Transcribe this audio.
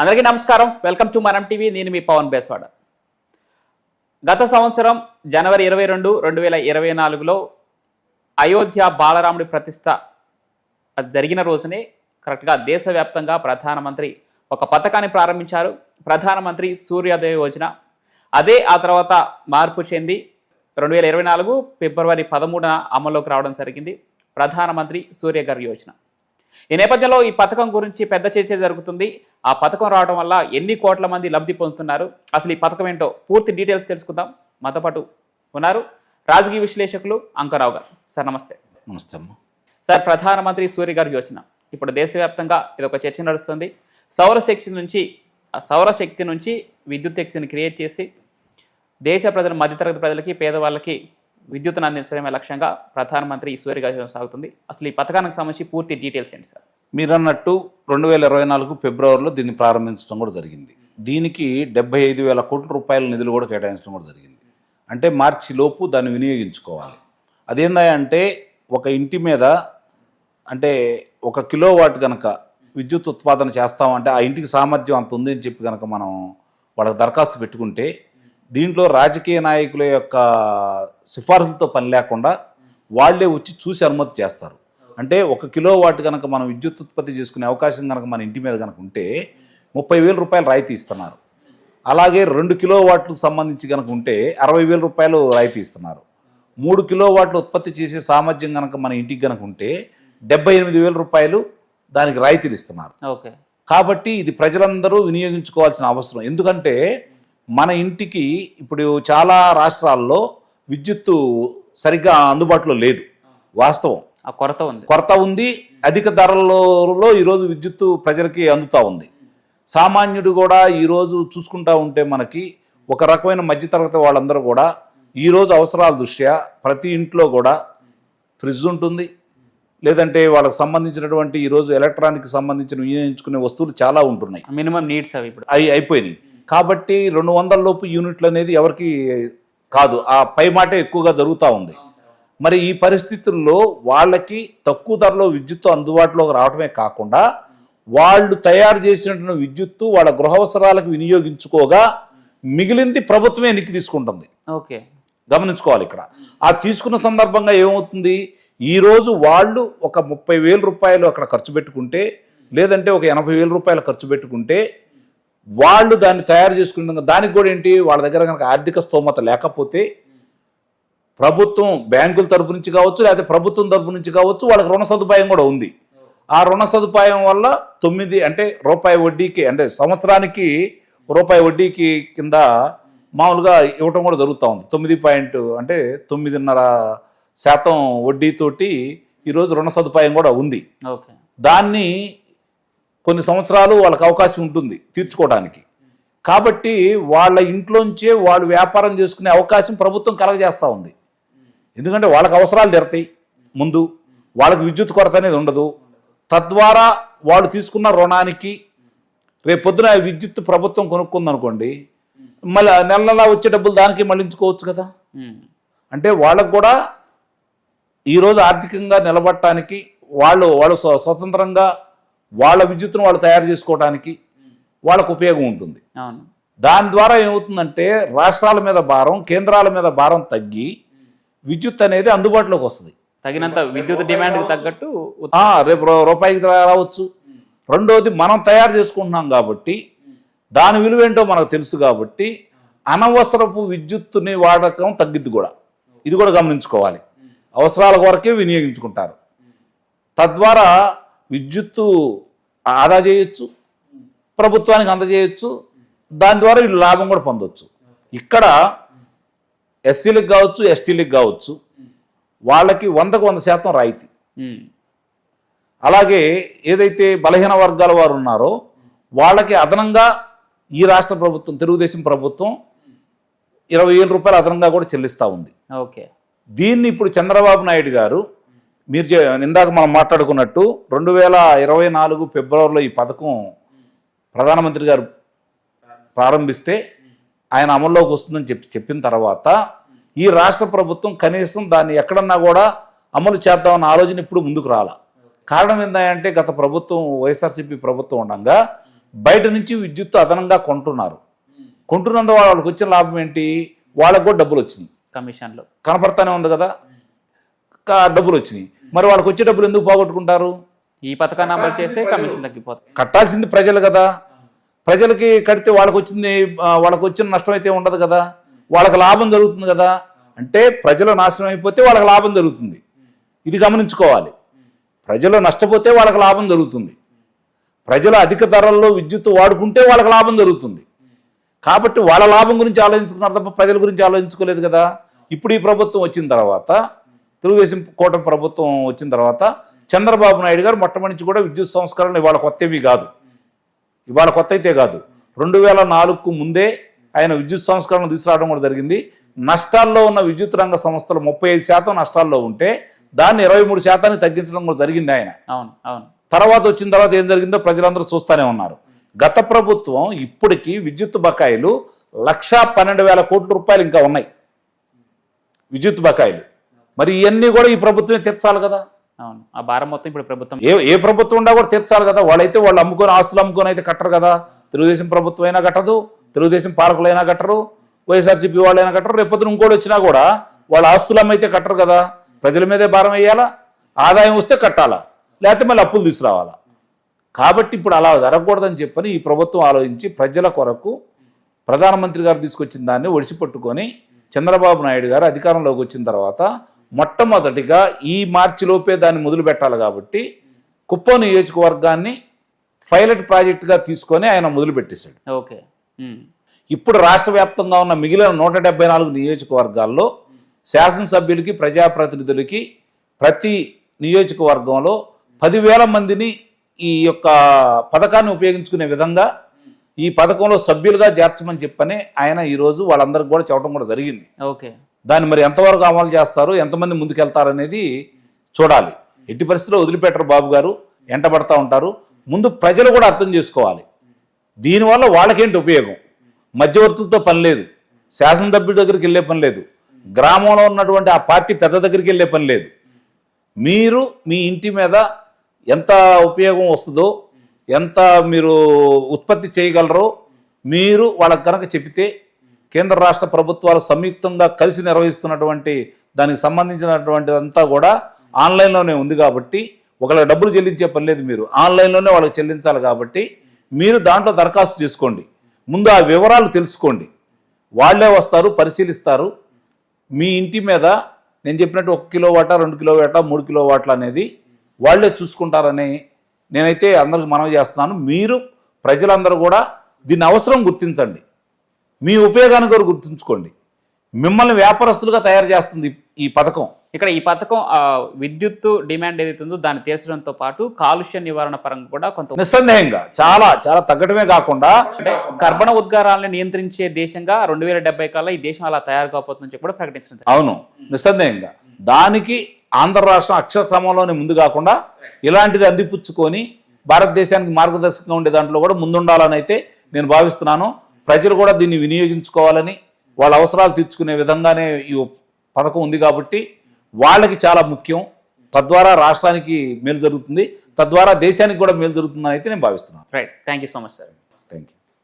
అందరికీ నమస్కారం. Welcome to Manam TV. నేను మీ పవన్ బేస్వాడ. గత సంవత్సరం జనవరి ఇరవై రెండు రెండు వేల ఇరవై నాలుగులో అయోధ్య బాలరాముడి ప్రతిష్ట అది జరిగిన రోజునే కరెక్ట్గా దేశవ్యాప్తంగా ప్రధానమంత్రి ఒక పథకాన్ని ప్రారంభించారు. ప్రధానమంత్రి సూర్యోదయ యోజన. అదే ఆ తర్వాత మార్పు చెంది రెండు వేల ఇరవై నాలుగు ఫిబ్రవరి పదమూడున అమల్లోకి రావడం జరిగింది. ప్రధానమంత్రి సూర్యగర్ యోజన. ఈ నేపథ్యంలో ఈ పథకం గురించి పెద్ద చర్చ జరుగుతుంది. ఆ పథకం రావడం వల్ల ఎన్ని కోట్ల మంది లబ్ధి పొందుతున్నారు? అసలు ఈ పథకం ఏంటో పూర్తి డీటెయిల్స్ తెలుసుకుందాం. మాతో పాటు ఉన్నారు రాజకీయ విశ్లేషకులు అంకరావు గారు. సార్ నమస్తే. నమస్తే అమ్మ. సార్ ప్రధానమంత్రి సూర్యగారి యోజన ఇప్పుడు దేశవ్యాప్తంగా ఇది ఒక చర్చ నడుస్తుంది. సౌరశక్తి నుంచి ఆ సౌరశక్తి నుంచి విద్యుత్ శక్తిని క్రియేట్ చేసి దేశ ప్రజలు మధ్యతరగతి ప్రజలకి పేదవాళ్ళకి విద్యుత్ను అందించడమే లక్ష్యంగా ప్రధానమంత్రి ఈ సూర్యగారి సాగుతుంది. అసలు ఈ పథకానికి సంబంధించి పూర్తి డీటెయిల్స్ ఏంటి సార్? మీరు అన్నట్టు రెండు వేల ఇరవై నాలుగు ఫిబ్రవరిలో దీన్ని ప్రారంభించడం కూడా జరిగింది. దీనికి డెబ్బై ఐదు వేల కోట్ల రూపాయల నిధులు కూడా కేటాయించడం కూడా జరిగింది. అంటే మార్చి లోపు దాన్ని వినియోగించుకోవాలి. అదేందా అంటే ఒక ఇంటి మీద అంటే ఒక కిలో వాట్ కనుక విద్యుత్ ఉత్పాదన చేస్తామంటే ఆ ఇంటికి సామర్థ్యం అంత ఉంది అని చెప్పి కనుక మనం వాళ్ళకి దరఖాస్తు పెట్టుకుంటే దీంట్లో రాజకీయ నాయకుల యొక్క సిఫార్సులతో పని లేకుండా వాళ్ళే వచ్చి చూసి అనుమతి చేస్తారు. అంటే ఒక కిలో వాట్ కనుక మనం విద్యుత్ ఉత్పత్తి చేసుకునే అవకాశం కనుక మన ఇంటి మీద కనుక ఉంటే ముప్పై వేల రూపాయలు రాయితీ ఇస్తున్నారు. అలాగే రెండు కిలో వాట్లకు సంబంధించి కనుక ఉంటే అరవై వేల రూపాయలు రాయితీ ఇస్తున్నారు. మూడు కిలో వాట్లు ఉత్పత్తి చేసే సామర్థ్యం కనుక మన ఇంటికి కనుక ఉంటే డెబ్బై ఎనిమిది వేల రూపాయలు దానికి రాయితీలు ఇస్తున్నారు. ఓకే. కాబట్టి ఇది ప్రజలందరూ వినియోగించుకోవాల్సిన అవసరం. ఎందుకంటే మన ఇంటికి ఇప్పుడు చాలా రాష్ట్రాల్లో విద్యుత్తు సరిగ్గా అందుబాటులో లేదు వాస్తవం. ఆ కొరత ఉంది. కొరత ఉంది అధిక ధరలలో ఈరోజు విద్యుత్తు ప్రజలకి అందుతూ ఉంది. సామాన్యుడు కూడా ఈరోజు చూసుకుంటా ఉంటే మనకి ఒక రకమైన మధ్యతరగతి వాళ్ళందరూ కూడా ఈరోజు అవసరాల దృష్ట్యా ప్రతి ఇంట్లో కూడా ఫ్రిడ్జ్ ఉంటుంది. లేదంటే వాళ్ళకి సంబంధించినటువంటి ఈరోజు ఎలక్ట్రానిక్ సంబంధించిన వినియోగించుకునే వస్తువులు చాలా ఉంటున్నాయి. మినిమం నీడ్స్ అవి ఇప్పుడు. అవి అయిపోయినాయి. కాబట్టి రెండు వందల లోపు యూనిట్లు అనేది ఎవరికి కాదు. ఆ పై మాటే ఎక్కువగా జరుగుతూ ఉంది. మరి ఈ పరిస్థితుల్లో వాళ్ళకి తక్కువ ధరలో విద్యుత్తు అందుబాటులోకి రావడమే కాకుండా వాళ్ళు తయారు చేసినటువంటి విద్యుత్తు వాళ్ళ గృహవసరాలకు వినియోగించుకోగా మిగిలింది ప్రభుత్వమే ఎన్నిక తీసుకుంటుంది. ఓకే. గమనించుకోవాలి ఇక్కడ. ఆ తీసుకున్న సందర్భంగా ఏమవుతుంది? ఈరోజు వాళ్ళు ఒక ముప్పై వేల రూపాయలు అక్కడ ఖర్చు పెట్టుకుంటే లేదంటే ఒక ఎనభై వేల రూపాయలు ఖర్చు పెట్టుకుంటే వాళ్ళు దాన్ని తయారు చేసుకుంటున్న దానికి కూడా ఏంటి? వాళ్ళ దగ్గర కనుక ఆర్థిక స్తోమత లేకపోతే ప్రభుత్వం బ్యాంకుల తరపు నుంచి కావచ్చు లేకపోతే ప్రభుత్వం తరపు నుంచి కావచ్చు వాళ్ళకి రుణ సదుపాయం కూడా ఉంది. ఆ రుణ సదుపాయం వల్ల తొమ్మిది అంటే రూపాయి వడ్డీకి అంటే సంవత్సరానికి రూపాయి వడ్డీకి కింద మామూలుగా ఇవ్వటం కూడా జరుగుతూ ఉంది. తొమ్మిది పాయింట్ అంటే తొమ్మిదిన్నర శాతం వడ్డీతోటి ఈరోజు రుణ సదుపాయం కూడా ఉంది. దాన్ని కొన్ని సంవత్సరాలు వాళ్ళకి అవకాశం ఉంటుంది తీర్చుకోవడానికి. కాబట్టి వాళ్ళ ఇంట్లోంచే వాళ్ళు వ్యాపారం చేసుకునే అవకాశం ప్రభుత్వం కలగజేస్తూ ఉంది. ఎందుకంటే వాళ్ళకి అవసరాలు తీరతాయి ముందు. వాళ్ళకి విద్యుత్ కొరత అనేది ఉండదు. తద్వారా వాళ్ళు తీసుకున్న రుణానికి రేపు పొద్దున విద్యుత్ ప్రభుత్వం కొనుక్కుందనుకోండి మళ్ళీ నెల నెల వచ్చే డబ్బులు దానికి మళ్ళించుకోవచ్చు కదా. అంటే వాళ్ళకు కూడా ఈరోజు ఆర్థికంగా నిలబడటానికి వాళ్ళు వాళ్ళు స్వ- స్వతంత్రంగా వాళ్ళ విద్యుత్తును వాళ్ళు తయారు చేసుకోవడానికి వాళ్ళకు ఉపయోగం ఉంటుంది. దాని ద్వారా ఏమవుతుందంటే రాష్ట్రాల మీద భారం కేంద్రాల మీద భారం తగ్గి విద్యుత్ అనేది అందుబాటులోకి వస్తుంది. తగినంత విద్యుత్ డిమాండ్కి తగ్గట్టు రేపు రూపాయికి రావచ్చు. రెండోది మనం తయారు చేసుకుంటున్నాం కాబట్టి దాని విలువ ఏంటో మనకు తెలుసు కాబట్టి అనవసరపు విద్యుత్తుని వాడకం తగ్గిద్ది కూడా. ఇది కూడా గమనించుకోవాలి. అవసరాల వరకే వినియోగించుకుంటారు. తద్వారా విద్యుత్తు ఆదా చేయొచ్చు ప్రభుత్వానికి అందజేయచ్చు దాని ద్వారా వీళ్ళు లాభం కూడా పొందొచ్చు. ఇక్కడ ఎస్సీలకు కావచ్చు ఎస్టీలకు కావచ్చు వాళ్ళకి వందకు వంద శాతం రాయితీ. అలాగే ఏదైతే బలహీన వర్గాల వారు ఉన్నారో వాళ్ళకి అదనంగా ఈ రాష్ట్ర ప్రభుత్వం తెలుగుదేశం ప్రభుత్వం ఇరవై రూపాయలు అదనంగా కూడా చెల్లిస్తూ ఉంది. ఓకే. దీన్ని ఇప్పుడు చంద్రబాబు నాయుడు గారు మీరు చే- ఇందాక మనం మాట్లాడుకున్నట్టు రెండు వేల ఇరవై నాలుగు ఫిబ్రవరిలో ఈ పథకం ప్రధానమంత్రి గారు ప్రారంభిస్తే ఆయన అమల్లోకి వస్తుందని చెప్పి చెప్పిన తర్వాత ఈ రాష్ట్ర ప్రభుత్వం కనీసం దాన్ని ఎక్కడన్నా కూడా అమలు చేద్దామన్న ఆలోచన ఇప్పుడు ముందుకు రాల. కారణం ఏంటంటే గత ప్రభుత్వం వైఎస్ఆర్సీపీ ప్రభుత్వం ఉండగా బయట నుంచి విద్యుత్ అదనంగా కొంటున్నారు. కొంటున్నందు వాళ్ళకి వచ్చిన లాభం ఏంటి? వాళ్ళకు కూడా డబ్బులు వచ్చినాయి కమిషన్లు. కనపడతానే ఉంది కదా. డబ్బులు వచ్చినాయి. మరి వాళ్ళకి వచ్చే డబ్బులు ఎందుకు పోగొట్టుకుంటారు? ఈ పథకాన్ని అమలు చేస్తే కమిషన్ తగ్గిపోతుంది. కట్టాల్సింది ప్రజలు కదా. ప్రజలకి కడితే వాళ్ళకి వచ్చింది వాళ్ళకి వచ్చిన నష్టం అయితే ఉండదు కదా. వాళ్ళకి లాభం జరుగుతుంది కదా. అంటే ప్రజలు నాశనం అయిపోతే వాళ్ళకి లాభం జరుగుతుంది. ఇది గమనించుకోవాలి. ప్రజలు నష్టపోతే వాళ్ళకి లాభం జరుగుతుంది. ప్రజలు అధిక ధరల్లో విద్యుత్ వాడుకుంటే వాళ్ళకి లాభం జరుగుతుంది. కాబట్టి వాళ్ళ లాభం గురించి ఆలోచించుకున్నారు తప్ప ప్రజల గురించి ఆలోచించుకోలేదు కదా. ఇప్పుడు ఈ ప్రభుత్వం వచ్చిన తర్వాత తెలుగుదేశం కూటమి ప్రభుత్వం వచ్చిన తర్వాత చంద్రబాబు నాయుడు గారు మొట్టమొదటి కూడా విద్యుత్ సంస్కరణలు ఇవాళ కొత్తవి కాదు. ఇవాళ కొత్త అయితే కాదు. రెండు వేల నాలుగుకు ముందే ఆయన విద్యుత్ సంస్కరణ తీసుకురావడం కూడా జరిగింది. నష్టాల్లో ఉన్న విద్యుత్ రంగ సంస్థలు ముప్పై ఐదు శాతం నష్టాల్లో ఉంటే దాన్ని ఇరవై మూడు శాతానికి తగ్గించడం కూడా జరిగింది ఆయన. అవును అవును. తర్వాత వచ్చిన తర్వాత ఏం జరిగిందో ప్రజలందరూ చూస్తూనే ఉన్నారు. గత ప్రభుత్వం ఇప్పటికీ విద్యుత్ బకాయిలు లక్షా పన్నెండు వేల కోట్ల రూపాయలు ఇంకా ఉన్నాయి. విద్యుత్ బకాయిలు. మరి ఇవన్నీ కూడా ఈ ప్రభుత్వమే తీర్చాలి కదా? అవును. ఆ భారం మొత్తం ఇప్పుడు ప్రభుత్వం ఏ ఏ ప్రభుత్వం ఉండా కూడా తీర్చాలి కదా? వాళ్ళైతే వాళ్ళు అమ్ముకొని ఆస్తులు అమ్ముకొని అయితే కట్టరు కదా? తెలుగుదేశం ప్రభుత్వం అయినా కట్టదు తెలుగుదేశం పాలకులైనా కట్టరు వైఎస్ఆర్సీపీ వాళ్ళైనా కట్టరు. రేపొద్దున ఇంకోటి వచ్చినా కూడా వాళ్ళ ఆస్తులు అమ్మైతే కట్టరు కదా? ప్రజల మీదే భారం వేయాలా? ఆదాయం వస్తే కట్టాలా? లేకపోతే మళ్ళీ అప్పులు తీసుకురావాలా? కాబట్టి ఇప్పుడు అలా జరగకూడదని చెప్పని ఈ ప్రభుత్వం ఆలోచించి ప్రజల కొరకు ప్రధానమంత్రి గారు తీసుకొచ్చిన దాన్ని ఒడిచిపట్టుకొని చంద్రబాబు నాయుడు గారు అధికారంలోకి వచ్చిన తర్వాత మొట్టమొదటిగా ఈ మార్చిలోపే దాన్ని మొదలు పెట్టాలి కాబట్టి కుప్పం నియోజకవర్గాన్ని పైలట్ ప్రాజెక్టుగా తీసుకొని ఆయన మొదలు పెట్టేశాడు. ఓకే. ఇప్పుడు రాష్ట్ర వ్యాప్తంగా ఉన్న మిగిలిన నూట డెబ్బై నాలుగు నియోజకవర్గాల్లో శాసనసభ్యులకి ప్రజాప్రతినిధులకి ప్రతి నియోజకవర్గంలో పదివేల మందిని ఈ యొక్క పథకాన్ని ఉపయోగించుకునే విధంగా ఈ పథకంలో సభ్యులుగా చేర్చమని చెప్పని ఆయన ఈరోజు వాళ్ళందరికీ కూడా చెప్పడం కూడా జరిగింది. ఓకే. దాన్ని మరి ఎంతవరకు అమలు చేస్తారు ఎంతమంది ముందుకెళ్తారు అనేది చూడాలి. ఎట్టి పరిస్థితిలో వదిలిపెట్టరు బాబు గారు ఎంటబడతా ఉంటారు. ముందు ప్రజలు కూడా అర్థం చేసుకోవాలి. దీనివల్ల వాళ్ళకేంటి ఉపయోగం? మధ్యవర్తులతో పని లేదు. శాసనసభ్యుడి దగ్గరికి వెళ్ళే పని లేదు. గ్రామంలో ఉన్నటువంటి ఆ పార్టీ పెద్ద దగ్గరికి వెళ్ళే పని లేదు. మీరు మీ ఇంటి మీద ఎంత ఉపయోగం వస్తుందో ఎంత మీరు ఉత్పత్తి చేయగలరో మీరు వాళ్ళకి కనుక చెబితే కేంద్ర రాష్ట్ర ప్రభుత్వాలు సంయుక్తంగా కలిసి నిర్వహిస్తున్నటువంటి దానికి సంబంధించినటువంటి అంతా కూడా ఆన్లైన్లోనే ఉంది కాబట్టి ఒకళ్ళ డబ్బులు చెల్లించే పని లేదు మీరు. ఆన్లైన్లోనే వాళ్ళకి చెల్లించాలి కాబట్టి మీరు దాంట్లో దరఖాస్తు చేసుకోండి. ముందు ఆ వివరాలు తెలుసుకోండి. వాళ్ళే వస్తారు పరిశీలిస్తారు. మీ ఇంటి మీద నేను చెప్పినట్టు ఒక కిలో వాట రెండు కిలో వాట మూడు కిలో వాట్ల అనేది వాళ్ళే చూసుకుంటారని నేనైతే అందరికి మనవి చేస్తున్నాను. మీరు ప్రజలందరూ కూడా దీని అవసరం గుర్తించండి. మీ ఉపయోగాన్ని కూడా గుర్తుంచుకోండి. మిమ్మల్ని వ్యాపారస్తులుగా తయారు చేస్తుంది ఈ పథకం. ఇక్కడ ఈ పథకం ఆ, విద్యుత్ డిమాండ్ ఏదైతే ఉందో దాన్ని తీర్చడంతో పాటు కాలుష్య నివారణ పరంగా కూడా కొంత నిస్సందేహంగా చాలా చాలా తగ్గడమే కాకుండా అంటే కర్బన ఉద్గారాలను నియంత్రించే దేశంగా రెండు వేల డెబ్బై కల్లా ఈ దేశం అలా తయారు కాకపోతుందని చెప్పి కూడా ప్రకటించడం జరిగింది. అవును నిస్సందేహంగా. దానికి ఆంధ్ర రాష్ట్రం అక్షర క్రమంలోనే ముందు కాకుండా ఇలాంటిది అందిపుచ్చుకొని భారతదేశానికి మార్గదర్శకంగా ఉండే దాంట్లో కూడా ముందుండాలని అయితే నేను భావిస్తున్నాను. ప్రజలు కూడా దీన్ని వినియోగించుకోవాలని వాళ్ళ అవసరాలు తీర్చుకునే విధంగానే ఈ పథకం ఉంది కాబట్టి వాళ్ళకి చాలా ముఖ్యం. తద్వారా రాష్ట్రానికి మేలు జరుగుతుంది. తద్వారా దేశానికి కూడా మేలు జరుగుతుందని అయితే నేను భావిస్తున్నాను. Right thank you so much sir thank you